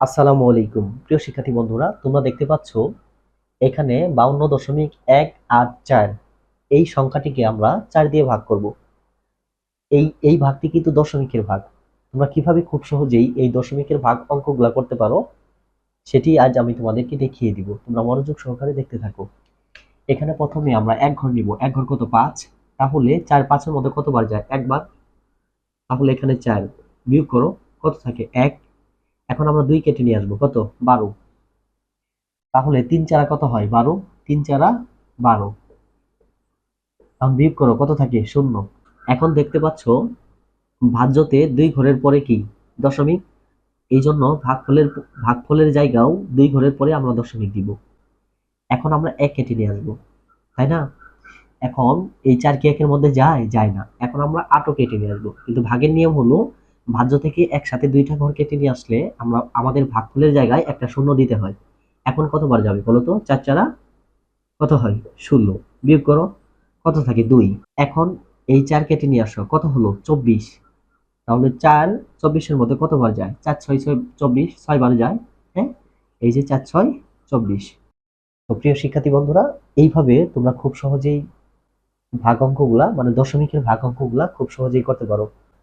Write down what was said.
আসসালামু আলাইকুম। প্রিয় শিক্ষার্থী বন্ধুরা, তোমরা দেখতে পাচ্ছ এখানে বাউন্ন দশমিক এক আট চার। এই সংখ্যাটিকে আমরা চার দিয়ে ভাগ করব। এই এই ভাগটি কিন্তু দশমিকের ভাগ। তোমরা কীভাবে খুব সহজেই এই দশমিকের ভাগ অঙ্কগুলা করতে পারো, সেটি আজ আমি তোমাদেরকে দেখিয়ে দিব। তোমরা মনোযোগ সহকারে দেখতে থাকো। এখানে প্রথমে আমরা এক ঘর নিব। এক ঘর কত পাঁচ? তাহলে চার পাঁচের মধ্যে কতবার যায়? একবার। তাহলে এখানে চার বিয়োগ করো। কত থাকে? এক। এখন আমরা দুই কেটে নিয়ে আসব। কত? বারো। তাহলে তিন চারা কত হয়? বারো। তিন চারা বারো। এখন বিয়োগ করো, কত থাকে? শূন্য। এখন দেখতে পাচ্ছ, ভাজ্যতে দুই ঘরের পরে কি? দশমিক। এই জন্য ভাগফলের ভাগফলের জায়গাও দুই ঘরের পরে আমরা দশমিক দিব। এখন আমরা এক কেটে নিয়ে আসব। তাই না? এখন এই চার কি একের মধ্যে যায়? যায় না। এখন আমরা আটও কেটে নিয়ে আসব। কিন্তু ভাগের নিয়ম হলো ভাজ্য থেকে একসাথে দুইটা ঘর কেটে নিয়ে আসলে আমরা আমাদের ভাগফলের জায়গায় একটা শূন্য দিতে হয়। এখন কতবার যাবে বলো তো? চার চারা কত হয়? শূন্য। বিয়োগ করো, কত থাকে? দুই। এখন এই চার কেটে নিয়ে আসো, কত হলো? চব্বিশ। তাহলে চার চব্বিশের মধ্যে কতবার যায়? চার ছয় ছয় চব্বিশ ছয়বার যায় হ্যাঁ? এই যে চার ছয় চব্বিশ। তো প্রিয় শিক্ষার্থী বন্ধুরা, এইভাবে তোমরা খুব সহজেই ভাগ অঙ্কগুলা মানে দশমিকের ভাগ অঙ্কগুলা খুব সহজেই করতে পারো।